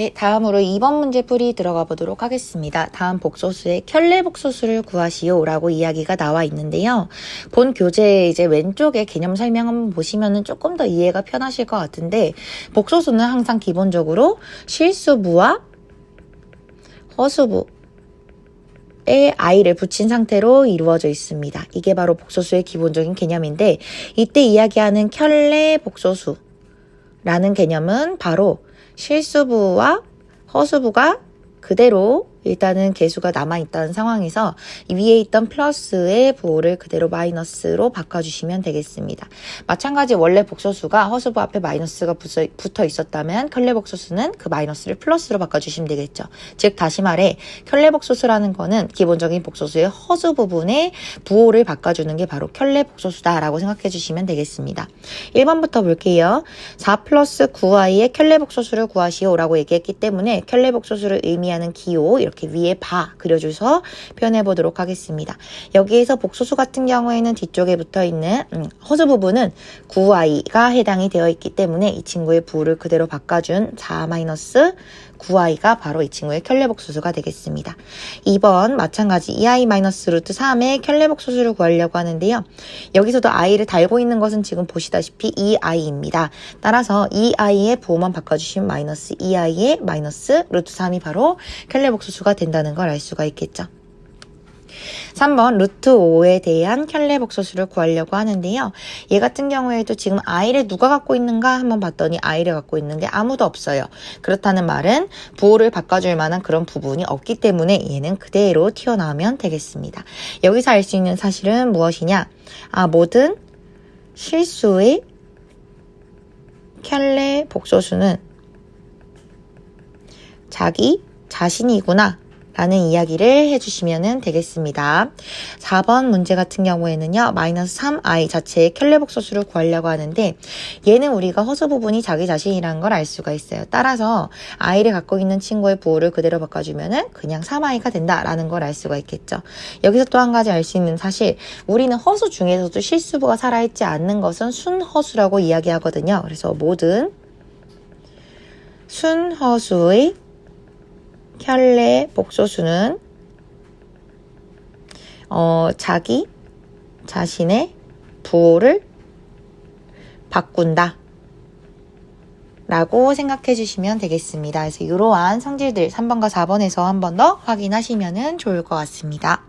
네, 다음으로 2번 문제 풀이 들어가 보도록 하겠습니다. 다음 복소수의 켤레 복소수를 구하시오 라고 이야기가 나와 있는데요. 본 교재 이제 왼쪽에 개념 설명 한번 보시면은 조금 더 이해가 편하실 것 같은데 복소수는 항상 기본적으로 실수부와 허수부 에 i를 붙인 상태로 이루어져 있습니다. 이게 바로 복소수의 기본적인 개념인데 이때 이야기하는 켤레 복소수라는 개념은 바로 실수부와 허수부가 그대로 일단은 개수가 남아있다는 상황에서 이 위에 있던 플러스의 부호를 그대로 마이너스로 바꿔주시면 되겠습니다. 마찬가지 원래 복소수가 허수부 앞에 마이너스가 붙어, 있었다면 켤레 복소수는 그 마이너스를 플러스로 바꿔주시면 되겠죠. 즉 다시 말해 켤레 복소수라는 거는 기본적인 복소수의 허수 부분에 부호를 바꿔주는 게 바로 켤레 복소수다라고 생각해 주시면 되겠습니다. 1번부터 볼게요. 4 플러스 9i의 켤레 복소수를 구하시오라고 얘기했기 때문에 켤레 복소수를 의미하는 기호 이렇게 위에 바 그려줘서 표현해 보도록 하겠습니다. 여기에서 복소수 같은 경우에는 뒤쪽에 붙어 있는 음, 허수 부분은 9i가 해당이 되어 있기 때문에 이 친구의 부를 그대로 바꿔준 4 마이너스 9i가 바로 이 친구의 켤레 복소수가 되겠습니다. 2번 마찬가지 2i 마이너스 루트 3의 켤레 복소수를 구하려고 하는데요. 여기서도 i를 달고 있는 것은 지금 보시다시피 2i입니다. 따라서 2i의 부호만 바꿔주시면 마이너스 2i의 마이너스 루트 3이 바로 켤레 복소수 가 된다는 걸 알 수가 있겠죠. 3번 루트 5에 대한 켤레 복소수를 구하려고 하는데요. 얘 같은 경우에도 지금 i를 누가 갖고 있는가 한번 봤더니 i를 갖고 있는데 아무도 없어요. 그렇다는 말은 부호를 바꿔줄 만한 그런 부분이 없기 때문에 얘는 그대로 튀어나오면 되겠습니다. 여기서 알 수 있는 사실은 무엇이냐? 아, 모든 실수의 켤레 복소수는 자기 자신이구나 라는 이야기를 해주시면 되겠습니다. 4번 문제 같은 경우에는요. 마이너스 3i 자체의 켤레 복소수를 구하려고 하는데 얘는 우리가 허수 부분이 자기 자신이라는 걸 알 수가 있어요. 따라서 i를 갖고 있는 친구의 부호를 그대로 바꿔주면 그냥 3i가 된다라는 걸 알 수가 있겠죠. 여기서 또 한 가지 알 수 있는 사실 우리는 허수 중에서도 실수부가 살아있지 않는 것은 순허수라고 이야기하거든요. 그래서 모든 순허수의 켤레 복소수는 어, 자기 자신의 부호를 바꾼다. 라고 생각해 주시면 되겠습니다. 그래서 이러한 성질들 3번과 4번에서 한 번 더 확인하시면 좋을 것 같습니다.